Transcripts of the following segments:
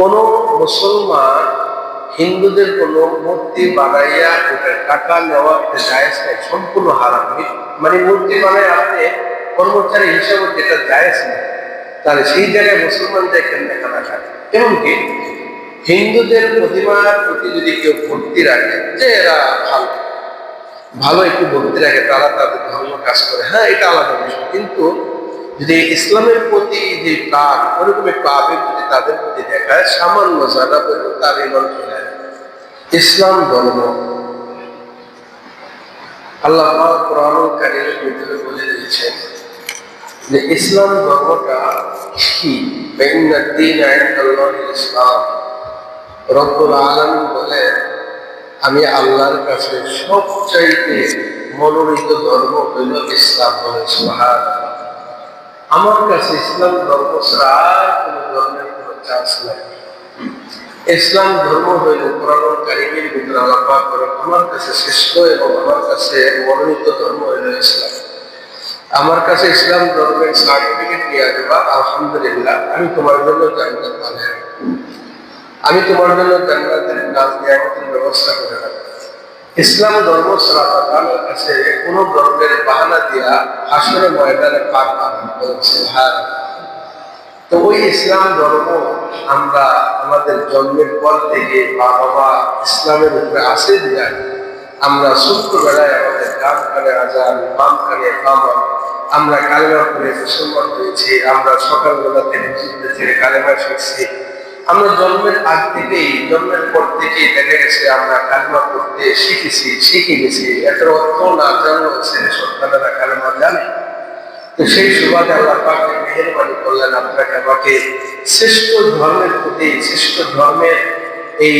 কোন মুসলমান হিন্দুদের কোন মূর্তি বানাইয়া ওটার টাকা নেওয়া জায়েজ নাই, সম্পূর্ণ হারাম। মানে মূর্তি বানায় আপনি কর্মচারী হিসাবে যেটা জায়েজ নেই, তাহলে সেই জায়গায় মুসলমান দেখেন দেখা খায়? এমনকি হিন্দুদের প্রতিমার প্রতি যদি কেউ ভক্তি রাখে, যে এরা ভালো ভালো একটু ভক্তি রাখে, তারা তাদের ধর্ম কাজ করে। হ্যাঁ এটা আলাদা বিষয়। কিন্তু যদি ইসলামের প্রতি যে প্রাণ ওরকম একটু যদি তাদের প্রতি দেখায়, সামান্য যারা বলব তার ইসলাম ধর্ম। আল্লাহ কারীমের ভিতরে বলে দিয়েছেন যে ইসলাম ধর্মটা কি? ইসলাম। রব্বুল আলামিন বলে, আমি আল্লাহর কাছে সবচাইতে মনোনীত ধর্ম হইল ইসলাম বলে, সুবহানাল্লাহ। আমার কাছে ইসলাম ধর্ম ছাড়া কোনো ধর্মের কোনো চান্স নাই। ইসলাম ধর্ম হইল কোরআন কারিমের ভিতরে আল্লাহ করে আমার কাছে শ্রেষ্ঠ এবং আমার কাছে মনোনীত ধর্ম হইল ইসলাম। আমার কাছে ইসলাম ধর্মের সার্টিফিকেট নিয়ে আসবা আলহামদুলিল্লাহ, আমি তোমার জন্য জান্নাত পালাই আমি তোমার জন্য জান্নাতের নাজ নিয়ামতের ব্যবস্থা করে রাখব। ইসলাম ধর্ম ছাড়া কাছে কোন ধর্মের বাহানা দিয়া হাসরে ময়দানে পার পাবেন বলছে হ্যাঁ তো ওই ইসলাম ধর্ম আমরা আমাদের জন্মের পর থেকে বাবা ইসলামের উপরে আসে দিয়া আমরা ছোট্টবেলায় আমাদের ডান কানে আজান, বাম কানে বাবা আমরা কালেমা করে মুসলমান হয়েছি, আমরা সকালবেলা থেকে মসজিদে থেকে কালেমা শিখছি আমরা জন্মের আগ থেকেই, জন্মের পর থেকেই দেখা গেছে, আমরা কালেমা করতে শিখেছি, শিখে গেছি। এত অর্থ না জানলেও ছেলে সন্তানেরা কালেমা জানে। তো সেই সুবাদে আল্লাহ পাকে মেহরবানি করলেন আপনাকে, আমাকে শ্রেষ্ঠ ধর্মের প্রতি, শ্রেষ্ঠ ধর্মের এই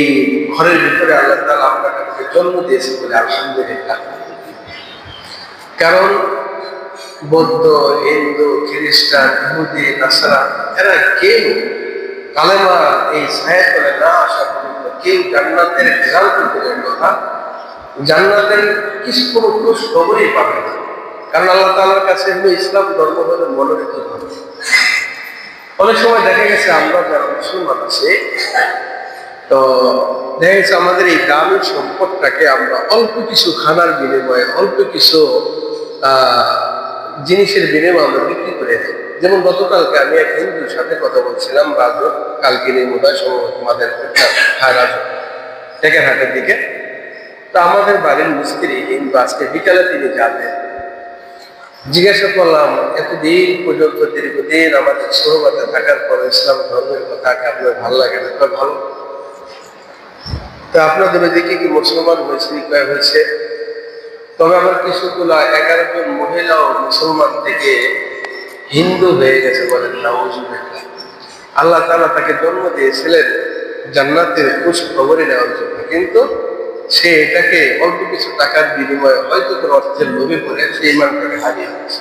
ঘরের ভিতরে আল্লাহ তালা আপনাকে আমাকে জন্ম দিয়েছে বলে আলহামদুলিল্লাহ। কারণ বৌদ্ধ, হিন্দু, খ্রিস্টান, ইহুদি, নাসারা, এরা কেউ কালেমা এই করে না আসা পর্যন্ত কেউ জান্নাতের রেজাল্ট করে কথা জান্নাতের কিছু কোনো খোঁজ খবরই পাবে না। কারণ আল্লাহ তাআলার কাছে হলো ইসলাম ধর্ম হলো মনোনীত ধর্ম অনেক সময় দেখা গেছে, আমরা যারা মুসলমান আছি, তো দেখা গেছে আমাদের এই দামি সম্পদটাকে আমরা অল্প কিছু খানার বিনিময়ে, অল্প কিছু জিনিসের বিনিময়ে আমরা বিক্রি করে দিই যেমন গতকালকে আমি এক হিন্দুর সাথে কথা বলছিলাম রাজু কালকে নিয়ে বোধ হয় সম্ভবত আমাদের হ্যাঁ দিকে। তো আমাদের বাড়ির মিস্ত্রি কিন্তু আজকে বিকালে তিনি যাবেন জিজ্ঞাসা করলাম, এতদিন পর্যন্ত, দীর্ঘদিন আমাদের সহবাতে থাকার পর ইসলাম ধর্মের কথা আপনার ভালো লাগে না? ভালো। তো আপনাদের ওইদিকে কি মুসলমান হয়েছে কয় হয়েছে? তবে আমার কিছুগুলা এগারো জন মহিলাও মুসলমান থেকে হিন্দু হয়ে গেছে বলেন নাউজুবিল্লাহ আল্লাহ তালা তাকে জন্ম দিয়েছিলেন জান্নাতের খুশ খবরে নেওয়ার জন্য। কিন্তু সে এটাকে অল্প কিছু টাকার বিনিময়ে হয়তো কোনো অর্থের লোভে পড়ে সেই ইমানটাকে হারিয়ে ফেলছে।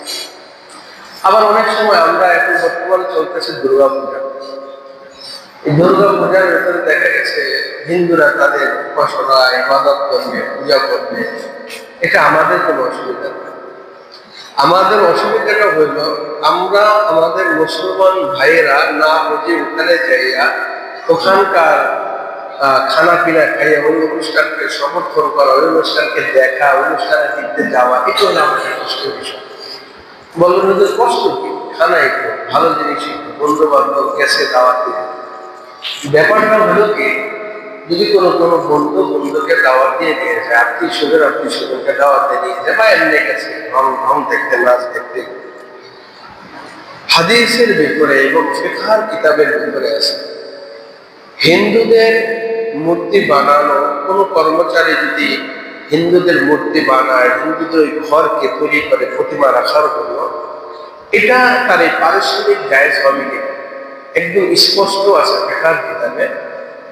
আবার অনেক সময় আমরা এখন বর্তমানে চলতেছে দুর্গা পূজা এই দুর্গা পূজার ভেতরে দেখা গেছে হিন্দুরা তাদের উপাসনা, ইবাদত করবে, পূজা করবে। এটা আমাদের কোনো অসুবিধা নেই আমাদের অসুবিধাটা হইল আমরা আমাদের মুসলমান ভাইয়েরা না বুঝে ওখানে যাইয়া ওখানকার খানা পিনা খাইয়া ওই অনুষ্ঠানকে সমর্থন করা, ওই অনুষ্ঠানকে দেখা অনুষ্ঠানে দেখতে যাওয়া এটা হলো আমাদের কষ্টের বিষয়। বললেন যে কষ্ট কি? খানা একটু, ভালো জিনিস একটু বন্ধু বান্ধব গেছে দাওয়াত দিতে। ব্যাপারটা হলো কি, যদি কোনো কোনো বন্ধু বন্ধুকে দাওয়াত দিয়ে দিয়েছে আত্মীয় স্বজন, আত্মীয় স্বজনকে দাওয়াত দিয়ে দিয়েছে বা এমনি গেছে, রং রং দেখতে, নাচ দেখতে হাদিসের ভিতরে এবং ফেখার কিতাবের ভিতরে আছে। হিন্দুদের মূর্তি বানানো, কোনো কর্মচারী যদি হিন্দুদের মূর্তি বানায়, হিন্দুদের ওই ঘরকে তৈরি করে প্রতিমা রাখার জন্য, এটা তার এই পারিশ্রমিক জায়জ হবে একদম স্পষ্ট আছে ফেখার কিতাবে।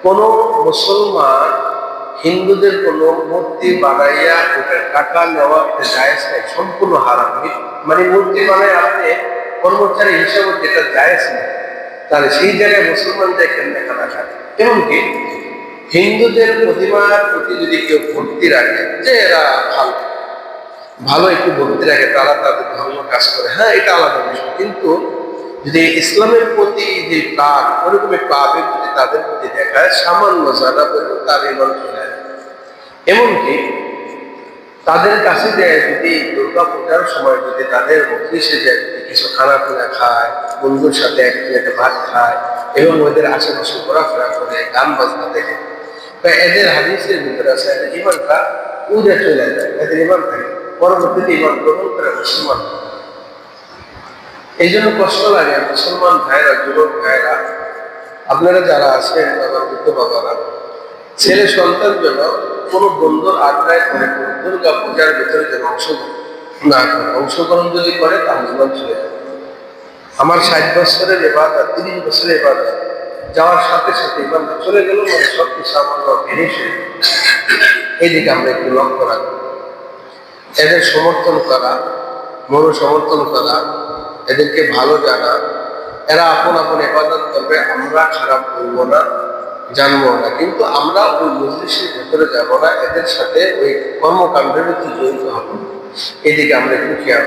কোন মুসলমান হিন্দুদের কোন মূর্তি বানাইয়া ওটার টাকা নেওয়া সম্পূর্ণ হারাম। মানে মূর্তি বানায় আপনি কর্মচারী হিসেবে যেটা নেই তাহলে সেই জায়গায় মুসলমান দেখেন দেখা না খায় এমনকি হিন্দুদের প্রতিমার প্রতি যদি কেউ ভক্তি রাখে, যে এরা ভালো ভালো একটু ভক্তি রাখে, তারা তাদের ধর্ম কাজ করে। হ্যাঁ এটা আলাদা বিষয়। কিন্তু যদি ইসলামের প্রতি যে প্রাণ ওরকম একটু আবেগ যদি তাদের প্রতি দেখায়, সামান্য জানা বলল তার চলে এমনকি তাদের কাছে যে যদি দুর্গা পূজার সময় যদি তাদের মজলিসে যে কিছু খানা পিনা খায়, বন্ধুর সাথে এক প্লেটে ভাত খায়, এবং ওদের আশেপাশে ঘোরাফেরা করে, গান বাজনা দেখে, তো এদের হাদিসের ভিতরে আছে, এদের ইমানটা উড়ে চলে যায়, এদের ইমান থাকে। পরবর্তীতে ইমান গ্রহণ করে মুসলমান। এই জন্য কষ্ট লাগে, মুসলমান ভাইরা যুবক ভাইরা আপনারা যারা আছেন বাবা বৃদ্ধ বাবারা, ছেলে সন্তান যেন কোনো বন্ধুর আড্ডায় করে দুর্গা পূজার ভিতরে যেন অংশগ্রহণ না করে অংশগ্রহণ যদি করে, তাহলে জীবন চলে যাবে। আমার ষাট বছরের এবার তিরিশ বছরের এবার যাওয়ার সাথে সাথে এবার চলে গেল মানে সব কিছু আমার ফিনিশ গেল। আমরা একটু লক্ষ্য রাখব এদের সমর্থন করা মনো সমর্থন করা, এদেরকে ভালো জানা, এরা আপন আপন এবাদত করবে, আমরা খারাপ করব না। জানব না। কিন্তু আমরা ওই মজলিসের ভেতরে যাব না, এদের সাথে ওই কর্মকাণ্ডের জড়িত হব। এদিকে আমরা একটু খেয়াল